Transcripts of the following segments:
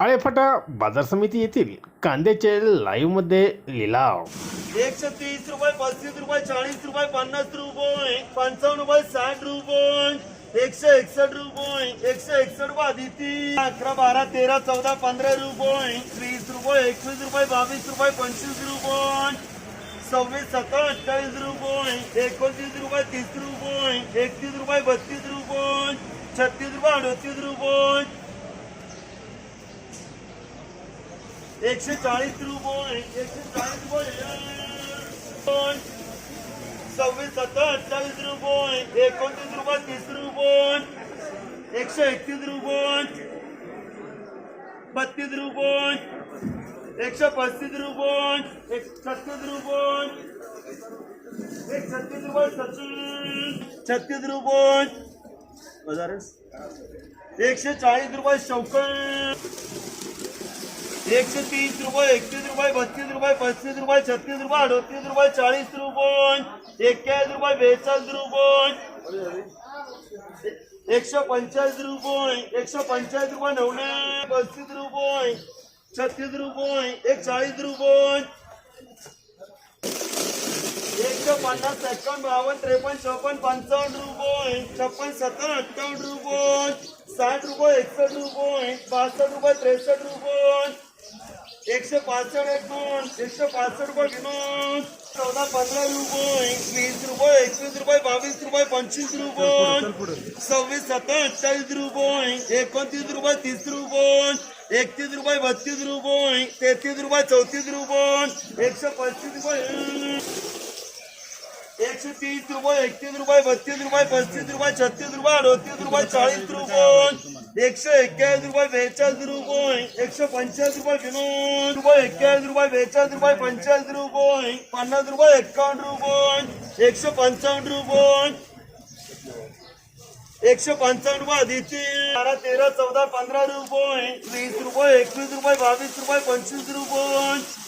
आळेफाटा बाजार समिती येथील कांद्याचे लाईव्हमध्ये लिलाव एकशे तीस रुपये पस्तीस रुपये चाळीस रुपये पन्नास रुपये पंचावन्न रुपये साठ रुपये एकशे एकसष्ट रुपये एकशे एकसष्ट रुपये आदिती. अकरा बारा तेरा चौदा पंधरा रुपये वीस रुपये एकवीस रुपये बावीस रुपये पंचवीस रुपये सव्वीस सत्तर अठ्ठावीस रुपये एकोणतीस रुपये तीस रुपये एकतीस रुपये बत्तीस रुपये छत्तीस रुपये अडतीस रुपये एकशे चाळीस रुपये एकशे चाळीस रुपये सव्वीस सत्तर अठ्ठावीस रुपये तीस बत्तीस एक छत्तीस रुपये एक छत्तीस रुपये छत्तीस एकशे चाळीस रुपये एकशे तीस रुपये एकतीस रुपये बत्तीस रुपये पस्तीस रुपये छत्तीस रुपये अडतीस रुपये चाळीस रुपये एक्क्याऐंशी रुपये बेचाळीस रुपये एकशे पंचाळीस रुपये एकशे पंचाळीस रुपये नवणे पस्तीस रुपये छत्तीस रुपये एक चाळीस रुपये एकशे पन्नास एक्कावन्न बावन्न त्रेपन्न चौपन्न पंचावन्न रुपये छप्पन सत्तर अठ्ठावन्न रुपये साठ रुपये एकसष्ट रुपये बासष्ट रुपये त्रेसष्ट रुपये एकशे पासष्ट एक दोन एकशे पासष्ट रुपये विनोद चौदा पंधरा रुपये वीस रुपये एकवीस रुपये बावीस रुपये पंचवीस रुपये। सव्वीस सत्तर अठ्ठावीस रुपये एकोणतीस रुपये तीस रुपये एकतीस रुपये बत्तीस रुपये तेहतीस रुपये चौतीस रुपये एकशे पस्तीस रुपये। एकशे तीस रुपये एकतीस रुपये, बत्तीस रुपये पस्तीस रुपये रुपये, अडतीस रुपये चाळीस रुपये तेरा वीस रुपये, एकवीस रुपये, बावीस रुपये, पंचवीस रुपये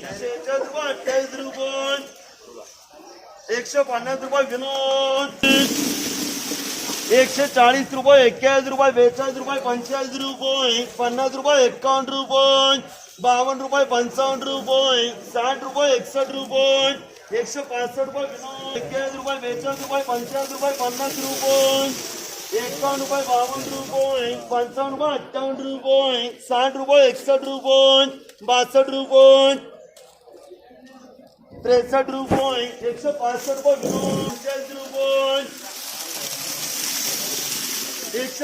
शेहेचाळीस रुपये अठ्ठावीस रुपये एकशे रुपये विनोद। चाळीस रुपये एक्क्याऐंशी रुपये बेचाळीस रुपये पंचेचाळीस रुपये, पन्नास रुपये एक्कावन्न रुपये बावन्न रुपये पंचावन्न रुपये, साठ रुपये एकसष्ट रुपये एकशे पासष्ट रुपये विनोद रुपये बेचाळीस रुपये पंचेचाळीस रुपये, पन्नास रुपये एकावन्न रुपये बावन्न रुपये पंचावन्न रुपये अठ्ठावन्न रुपये, साठ रुपये एकसष्ट रुपये बासष्ट रुपये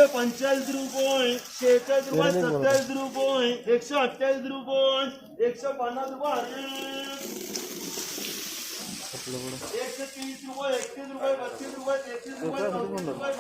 पंचेचाळीस रुपये शेहेचाळीस रुपये सत्तावीस रुपये। एकशे अठ्ठावीस रुपये एकशे पन्नास रुपये अरे. एकशे तीस रुपये एकतीस रुपये बत्तीस रुपये तेहतीस रुपये चौतीस रुपये।